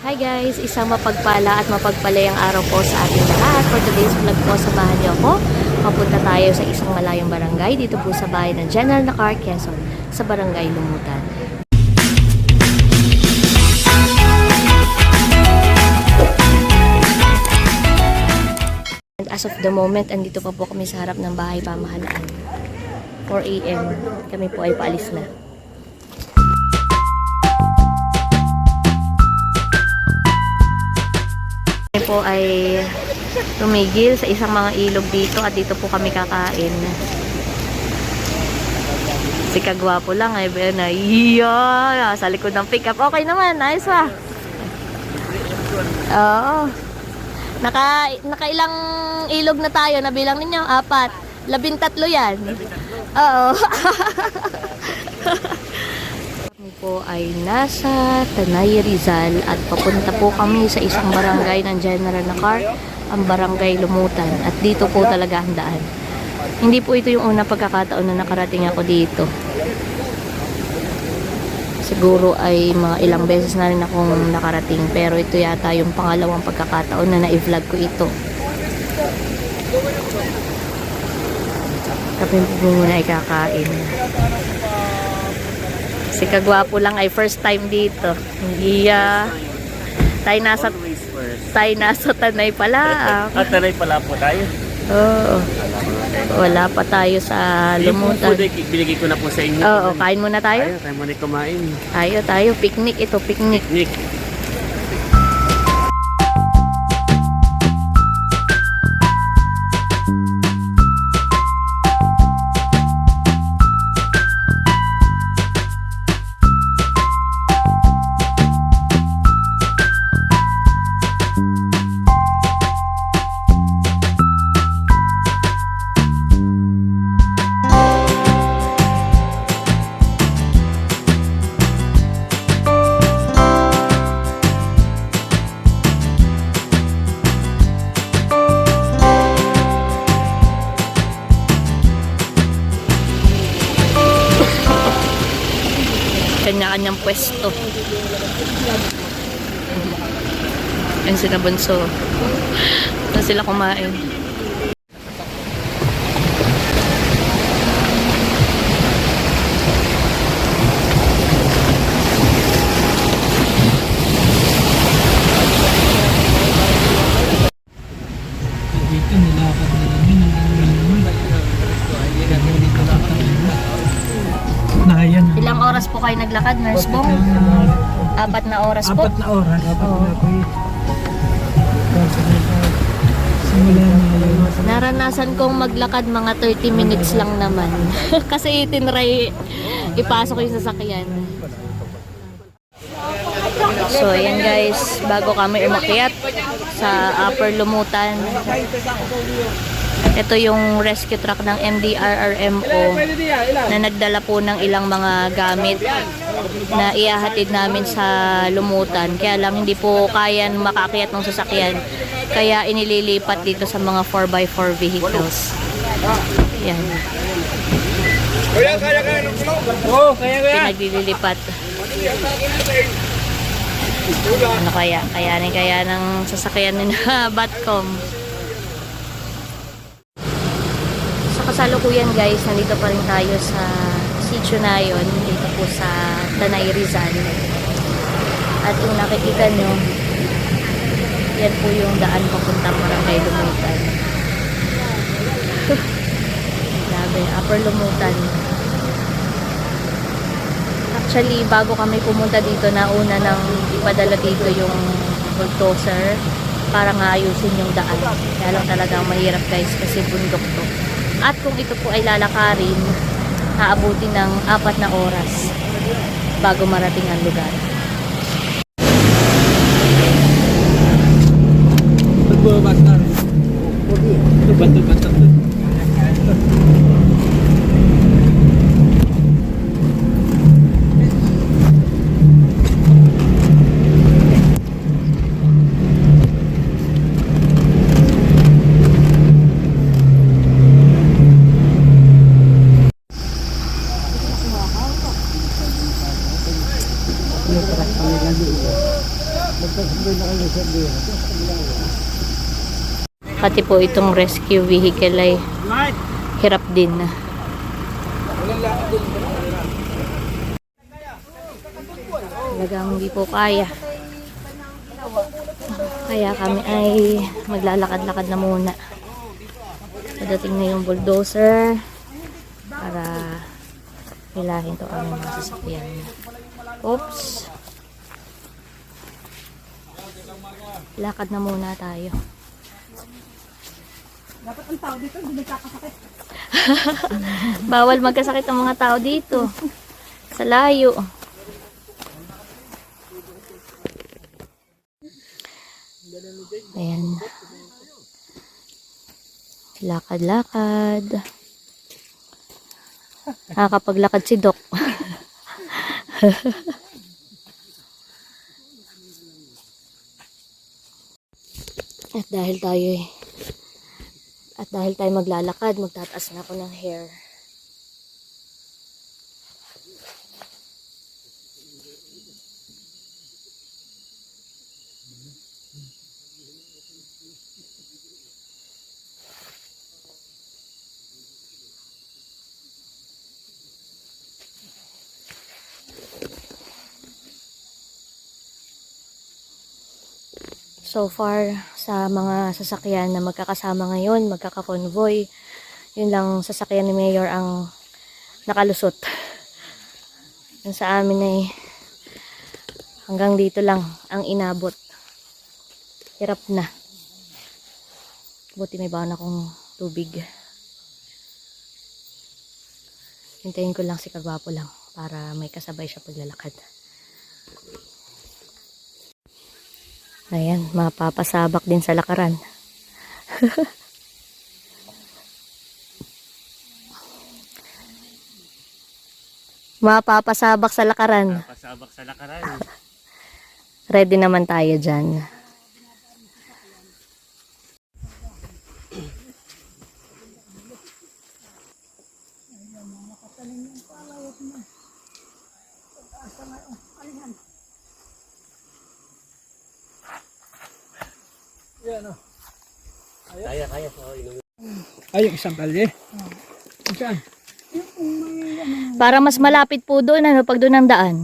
Hi guys! Isang mapagpala at mapagpalayang araw po sa ating lahat. For today's vlog po, samahan niyo ako. Papunta tayo sa isang malayong barangay dito po sa bahay ng General Nacar, Quezon, sa barangay Lumutan. And as of the moment, andito pa po kami sa harap ng bahay pamahalaan. 4 a.m. Kami po ay paalis na. Po ay tumigil sa isang mga ilog dito at dito po kami kakain. Si Kagwapo lang ay ba na iya sa likod ng pickup. Okay naman, nice pa. Oo. Naka, nakailang ilog na tayo, nabilang ninyo? Apat. Labintatlo yan. Oo. Po ay nasa Tanay Rizal at papunta po kami sa isang barangay ng General Nacar, ang barangay Lumutan. At dito po talaga ang daan. Hindi po ito yung unang pagkakataon na nakarating ako dito. Siguro ay mga ilang beses na rin akong nakarating pero ito yata yung pangalawang pagkakataon na na-vlog ko ito. Kami po muna ay kakain. Si Kagwapo lang ay first time dito. Hindi ah, tayo nasa tayo nasa Tanay pala. ah. At tanay pala po tayo. Oo. Wala pa tayo sa Yung lumutan. food ay binigay ko na po sa inyo. Oo, kain muna tayo. Tayo, tayo muna kumain. Tayo, tayo. Picnic ito, picnic. Nick. Kanya-kanyang pwesto. Yan sila bunso. Saan sila kumain? Kayo naglakad, Nurse Bong? Apat na oras po. Apat na oras. Apat Oo. na po eh. Simula na yun. Naranasan kong maglakad mga 30 minutes lang naman. Kasi itinry ipasok yung sasakyan. So, ayan guys, bago kami umakyat sa Upper Lumutan. Ito yung rescue truck ng MDRRMO na nagdala po ng ilang mga gamit na iahatid namin sa Lumutan. Kaya lang hindi po kaya makakyat ng sasakyan. Kaya inililipat dito sa mga 4x4 vehicles. Yan. Oo, kaya kaya. Pinaglilipat. Ano kaya? Kayanin kaya ng sasakyan ni na Batcom. Sa kasalukuyan guys, nandito pa rin tayo sa sitio na yun, dito po sa Tanay Rizal. At yung nakikita nyo, yan po yung daan papuntang Barangay Lumutan. Grabe, Upper Lumutan. Actually, bago kami pumunta dito, nauna nang ipadala dito yung bulldozer para nga ayusin yung daan. Kaya lang talagang mahirap guys kasi bundok to. At kung ito po ay lalakarin, aabutin ng apat na oras bago marating ang lugar. Nagbabasa rin. Banto-banto. Pati po itong rescue vehicle ay hirap din. Talagang hindi po kaya. Kaya kami ay maglalakad-lakad na muna. Padating na yung bulldozer para hilahin to aming mga sasakyan. Oops. Lakad na muna tayo. Bawal magkasakit ang mga tao dito. Sa layo. Ayan. Lakad-lakad. Nakakapaglakad si Doc. At dahil tayo eh, at dahil tayo maglalakad, magtataas na ako ng hair. So far, sa mga sasakyan na magkakasama ngayon, magkaka-convoy, yun lang sasakyan ni Mayor ang nakalusot. Yung sa amin ay hanggang dito lang ang inabot. Hirap na. Buti may baon akong tubig. Hintayin ko lang si Kagwapo lang para may kasabay siya paglalakad. Ayan, mapapasabak din sa lakaran. mapapasabak sa lakaran. Pasabak sa lakaran. Ready naman tayo dyan. Kaya, kaya po. Inumin. Ay, yung isang kalye. Saan? Para mas malapit po doon, ano, pag doon ang daan.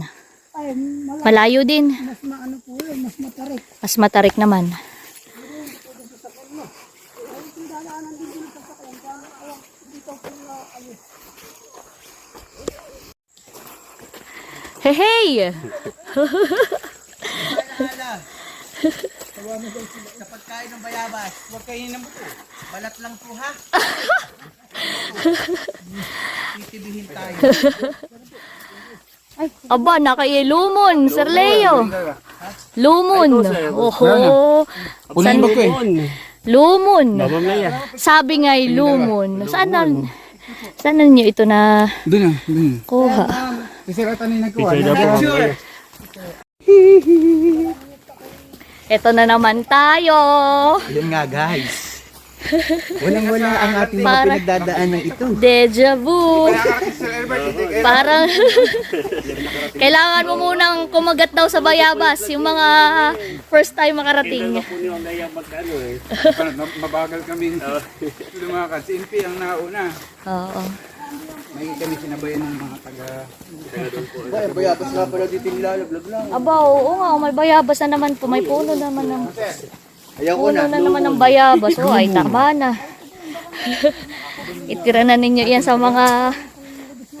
Malayo din. mas maano po yun, mas matarik. Mas matarik naman. Hey, hey! Sa pagkain ng bayabas, huwag kayo ng buto. Balat lang po ha. Titibihin tayo. Aba, nakailumon, Sir Leo. Lumon. Oho. San, Lumon. lumon. Mamamaya. Sabi nga'y lumon. Saan na, saan na niyo ito na Doon na, doon. kuha? Kasi rata na nagkuha. Picture. Ito na naman tayo. Yun nga guys. Walang wala ang ating mga Para- pinagdadaan ng ito. Deja vu. Parang kailangan mo munang kumagat daw sa bayabas yung mga first time makarating. Po niyo ang gaya magkano eh. Mabagal kami lumakad. Si MP ang nauna. Oo. May kami sinabayan ng mga taga... Ay, bayabas nga pala dito nilalaglag lang. Aba, oo nga, may bayabas na naman po. May puno naman ng Ayaw ko puno na. na naman ng bayabas. Oh, ay tama na. Itira na ninyo yan sa mga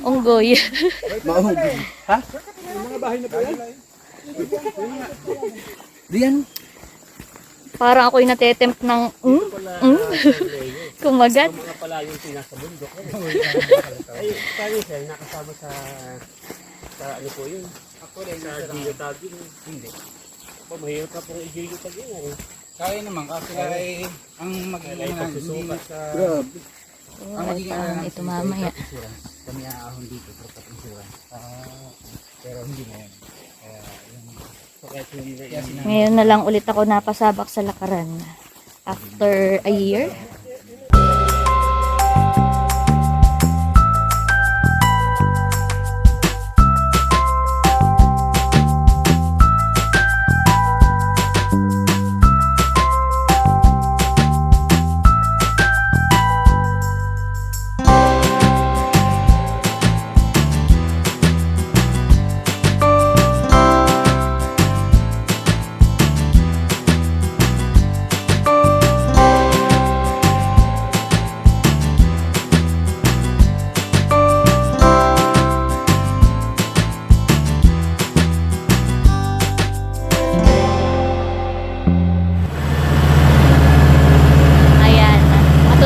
unggoy. Maahog. Ha? Diyan. Parang ako'y natetempt ng mm, mm, kumagat. Mga pala yung pinasa bundok. Ay, tayo sir, nakasama sa sa ano po yun? Ako rin. Sa geotagging. Hindi. Po, mahirap ka pong i-geotag yun eh. Kaya naman kasi ay ang magiging ano, hindi sa... Grabe. Ang magiging ano ito mamaya. Kami aahon dito pag insurance. pero hindi na yan. Ngayon na lang ulit ako napasabak sa lakaran. After a year. Bye.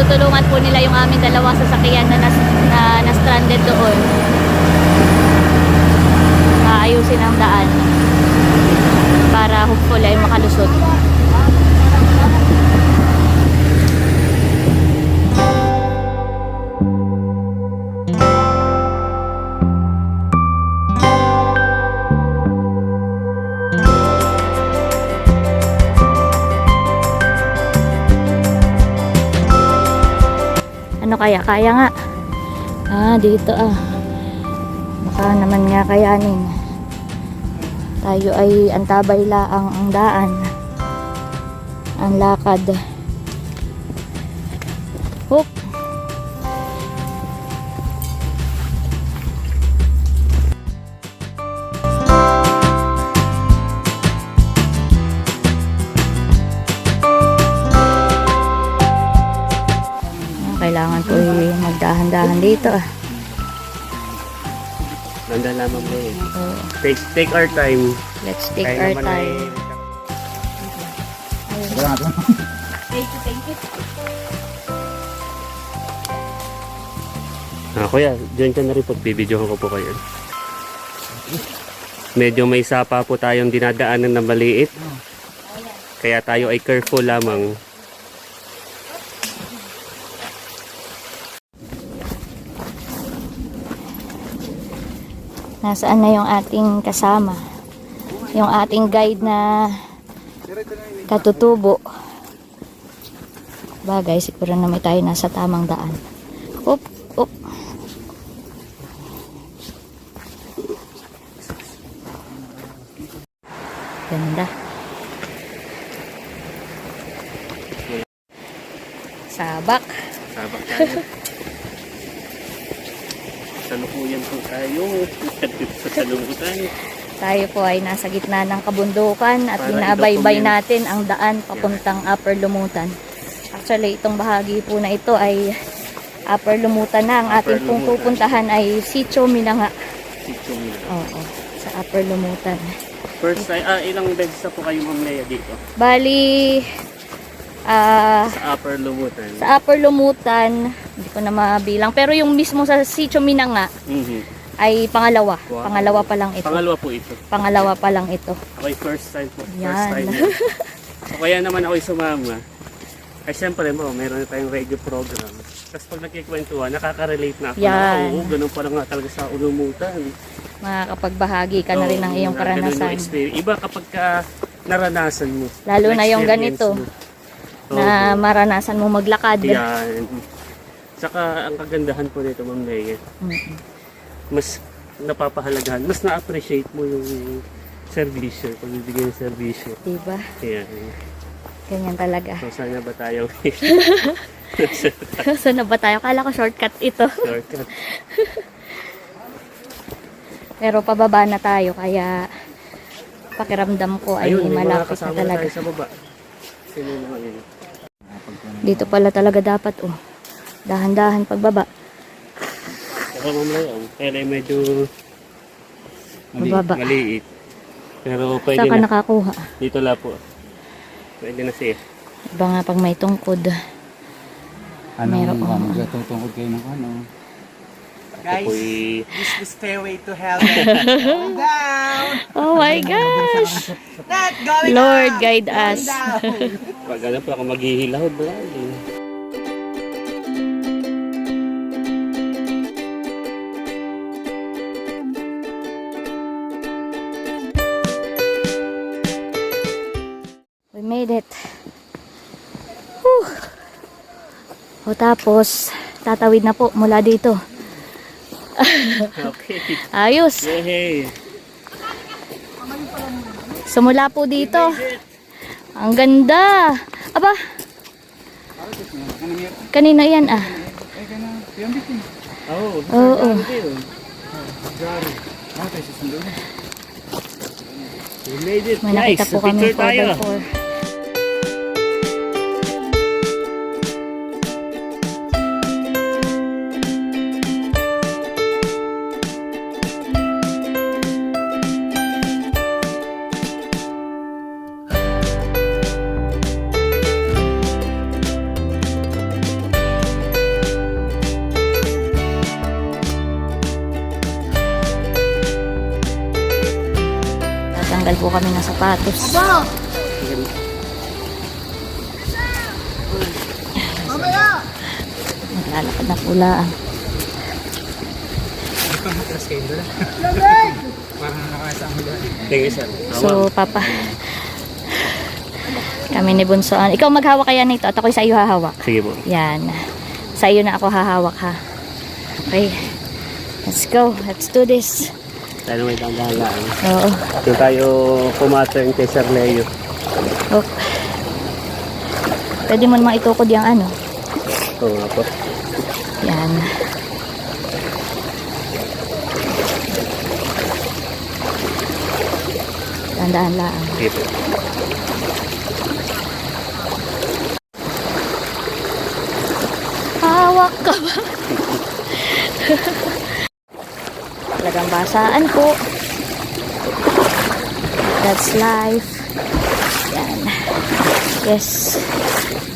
Tutulungan po nila yung aming dalawang sasakyan na, nas, na, na stranded doon. Aayusin ang daan para hopefully ay makalusot. Kaya? Kaya nga. Ah, dito ah. Baka naman nga kayanin. Tayo ay antabay laang ang daan. Ang lakad. Dito ah. Nanda lamang mo eh. So, Take, take our time. let's take Kaya our naman time. Salamat. Thank you, thank you. Ah, kuya, dyan ka na rin pagbibidyohan ko po kayo. Medyo may sapa po tayong dinadaanan na maliit. Kaya tayo ay careful lamang. Nasaan na yung ating kasama? Yung ating guide na katutubo. Bagay, siguro na may tayo nasa tamang daan. Up, up. Ganda. Sabak. Sabak tayo. Salukuyan po tayo. Sa salumutan. Tayo po ay nasa gitna ng kabundukan at i-document. natin ang daan papuntang Upper Lumutan. Actually, itong bahagi po na ito ay Upper Lumutan na. Ang Upper ating pong pupuntahan ay Sitio Minanga. Si Chong. Oo, sa Upper Lumutan. First time, ah, ilang beds na po kayo Ma'am Lea dito? Bali, ah, Sa Upper Lumutan. sa Upper Lumutan, hindi ko na mabilang. Pero yung mismo sa Sitio Minanga Mhm. ay pangalawa. Wow. Pangalawa pa lang ito. Pangalawa po ito. Pangalawa pa lang ito. Okay, first time po. First Yan. time. yun. so, kaya naman ako sumama. Ay, syempre mo, meron na tayong radio program. Tapos pag nagkikwentuhan, nakaka-relate na ako na, Yan. oo, ganun pala nga talaga sa ulumutan. Makakapagbahagi ka na rin ng iyong karanasan. Iba kapag ka naranasan mo. Lalo na yung ganito, mo. Na maranasan mo maglakad. Yan. Saka ang kagandahan po nito, Ma'am Leia, Mm-mm. mas napapahalagahan, mas na-appreciate mo yung servisyo, pagbibigay ng servisyo. Diba? Yan. Ganyan talaga. So sana ba tayo na ba tayo? Kala ko shortcut ito. shortcut? Pero pababa na tayo, kaya pakiramdam ko ay Ayun, may mga malapit na kasama talaga. tayo sa baba. Sino na nga yun? Dito pala talaga dapat, oh. Dahan-dahan pagbaba. Saka mamalayan. Kaya lang medyo Mababa. maliit. Pero pwede Saan ka na. nakakuha? Dito la po. Pwede na siya. Iba nga pag may tungkod. Ano, Meron, uh, oo. magtatutungkod kayo ng ano. Guys. Ako'y This is the stairway to heaven. Going down. Oh my gosh! Not going Lord, up. guide us. Pag ano pa ako maghihilaw. Brali. We made it. Whew. O tapos, tatawid na po mula dito. Okay. Ayos. Yay! Sumula po dito. Ang ganda. Aba, kanina yan ah. Oo. Oo. Ano tayo susundo? We made it. Nice. po kami Picture tayo. Doon. Parang nakasama doon. Tingin sir. So, papa. Kami ni Bunsoan. Ikaw maghawak kaya nito at ako'y sa iyo hahawak. Sige po. Yan. Sa iyo na ako hahawak ha. Okay. Let's go. Let's do this. Tayo may dandahan Oo. Doon tayo pumatern kay Sir Leo. Oh. Pwede mo naman itukod yung ano. Oo nga po. Yan. Tandaan lang. Po. Hawak ka ba? Talagang basaan po. That's life. Yan. Yes.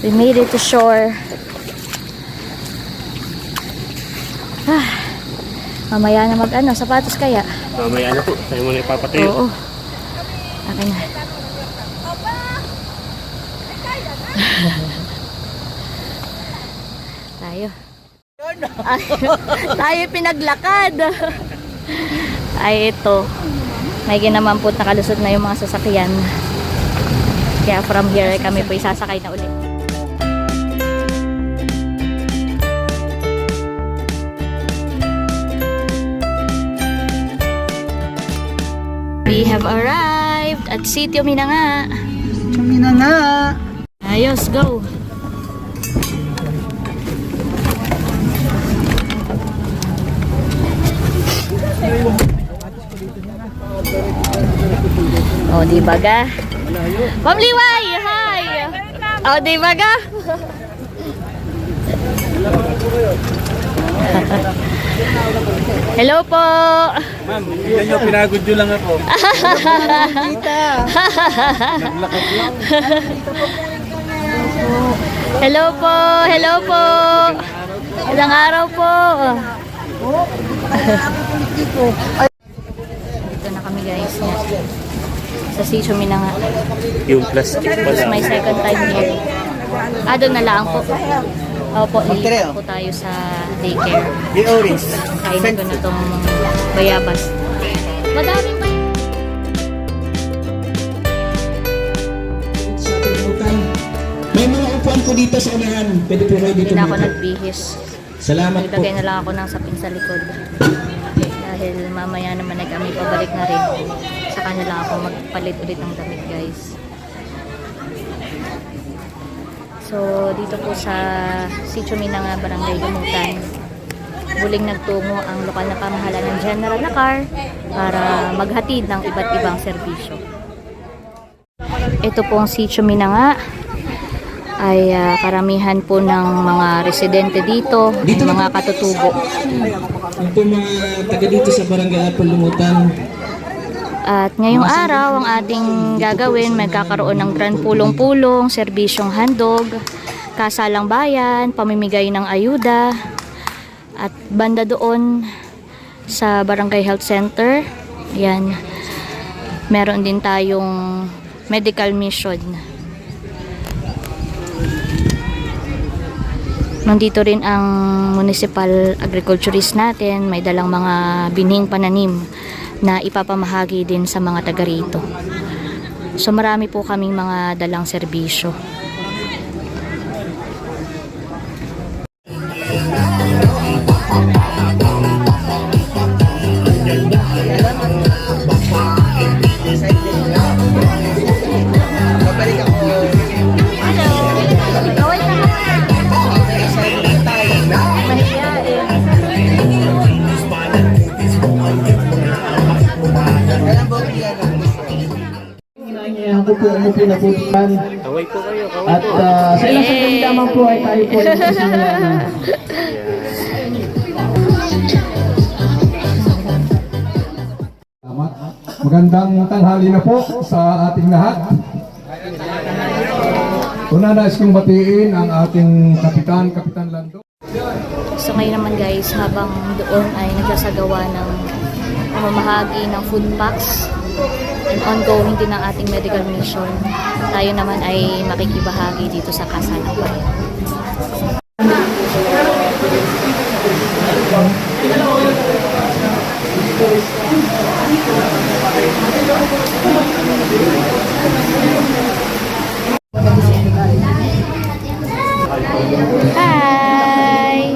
We made it to shore. Ah. Mamaya na mag ano, sapatos kaya? Mamaya na po. Tayo muna ipapatayo. Oo. Akin na. tayo. Ay, tayo pinaglakad. Ay, ito. May ginaman po nakalusot na yung mga sasakyan. Kaya from here ay kami po isasakay na ulit. We have arrived at Sitio Minanga. Chumi na nga. Ayos, go! O, di ba ga? Ma'am Liway, hi! O, di ba ga? Hello po! Ma'am, hindi nyo pinagod nyo lang ako. Naglakad lang. Hello po! Hello po! Ilang araw po! Dito na kami guys. Sa Sitio Minanga. Yung plastic This is pala. my second time here. Ah, doon na lang po. Opo, lilipat po tayo sa daycare. The orange. Kainin ko na tong bayabas. Madami pa yun. sa kalimutan. May mga upuan po dito sa unahan. Pwede po kayo Hindi dito na ako nagbihis. Salamat po. Naglagay na lang ako ng sapin sa likod. Dahil mamaya naman na kami pabalik na rin. Saka na lang ako magpalit ulit ng damit guys. So, dito po sa Sitio Minanga, Barangay Lumutan. Muling nagtungo ang lokal na pamahalaan ng General na car para maghatid ng iba't ibang serbisyo. Ito pong Sitio Minanga ay ah, karamihan po ng mga residente dito, Dito mga katutubo. Ang po mga taga dito sa Barangay Apol Lumutan. At ngayong araw, ang ating gagawin, magkakaroon ng grand pulong-pulong, serbisyong handog, kasalang bayan, pamimigay ng ayuda, at banda doon sa Barangay Health Center. Yan. Meron din tayong medical mission. Nandito rin ang municipal agriculturist natin. May dalang mga binhing pananim na ipapamahagi din sa mga taga rito. So marami po kaming mga dalang serbisyo. Dyan. Kaway po kayo, kaway At uh, sa ilang sandali lamang po ay tayo po ay magsisimula na. Salamat. Magandang tanghali na po sa ating lahat. Una nais kong batiin ang ating kapitan, Kapitan Lando. So ngayon naman guys, habang doon ay nagsasagawa ng pamamahagi ng food packs and ongoing din ang ating medical mission. Tayo naman ay makikibahagi dito sa. Hi!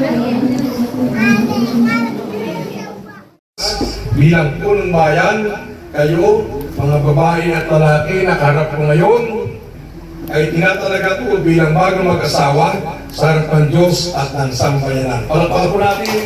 Bilang punong bayan, kayo, mga babae at lalaki na karap ko ngayon, ay tinatalaga ko bilang bagong mag-asawa sa harap ng Diyos at ng sambayanan. Palapala po natin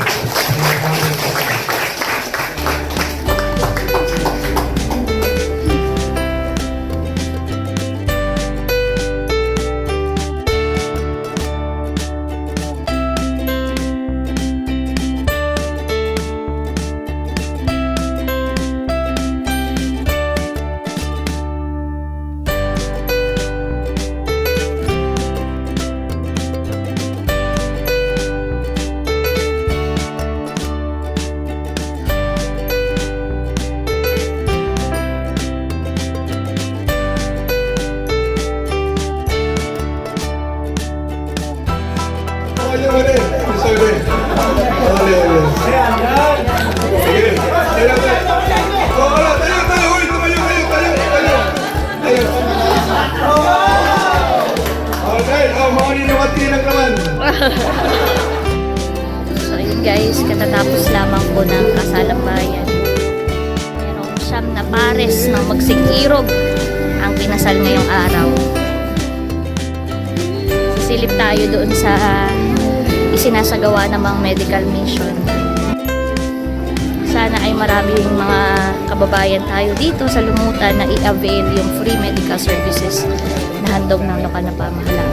So yun guys, katatapos lamang po ng kasalang bayan. Merong siyam na pares ng magsikirog ang kinasal ngayong araw. Sisilip tayo doon sa isinasagawa ng mga medical mission. Sana ay maraming mga kababayan tayo dito sa Lumutan na i-avail yung free medical services na handog ng lokal na pamahalaan.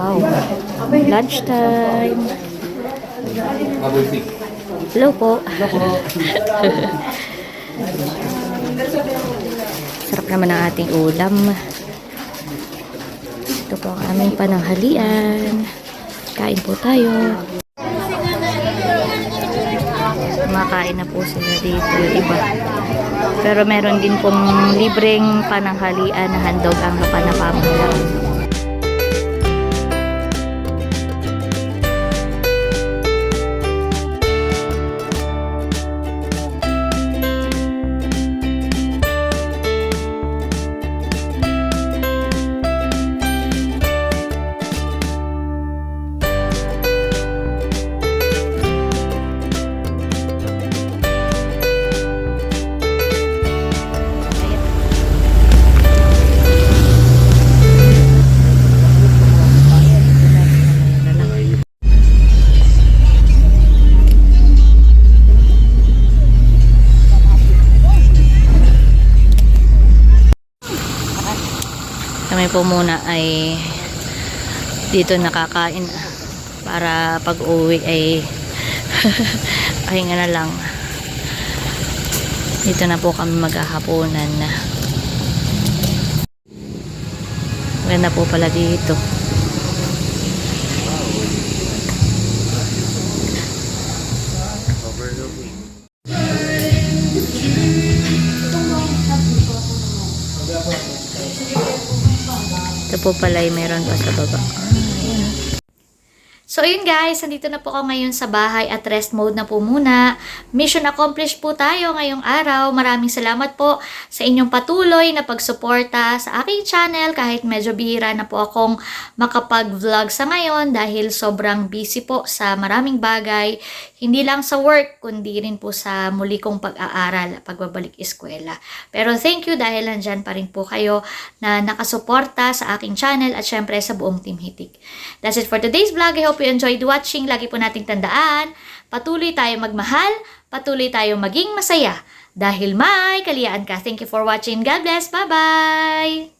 Wow. Lunchtime. Hello po. Sarap naman ang ating ulam. Ito po ang aming pananghalian. Kain po tayo. Kumakain na po sila dito, iba. Pero meron din pong libreng pananghalian na handog ang lokal Kami po muna ay dito nakakain para pag uwi ay pahinga na lang. Dito na po kami maghahaponan na. Po pala dito. Po pala ay meron pa sa baba. So, yun guys, nandito na po ako ngayon sa bahay at rest mode na po muna. Mission accomplished po tayo ngayong araw. Maraming salamat po sa inyong patuloy na pagsuporta sa aking channel kahit medyo bihira na po akong makapag-vlog sa ngayon dahil sobrang busy po sa maraming bagay. Hindi lang sa work, kundi rin po sa muli kong pag-aaral, pagbabalik eskwela. Pero thank you dahil nandyan pa rin po kayo na nakasuporta sa aking channel at syempre sa buong Team Hitik. That's it for today's vlog. I hope you enjoyed watching. Lagi po nating tandaan, patuloy tayo magmahal, patuloy tayo maging masaya. Dahil may kaliyaan ka. Thank you for watching. God bless. Bye-bye!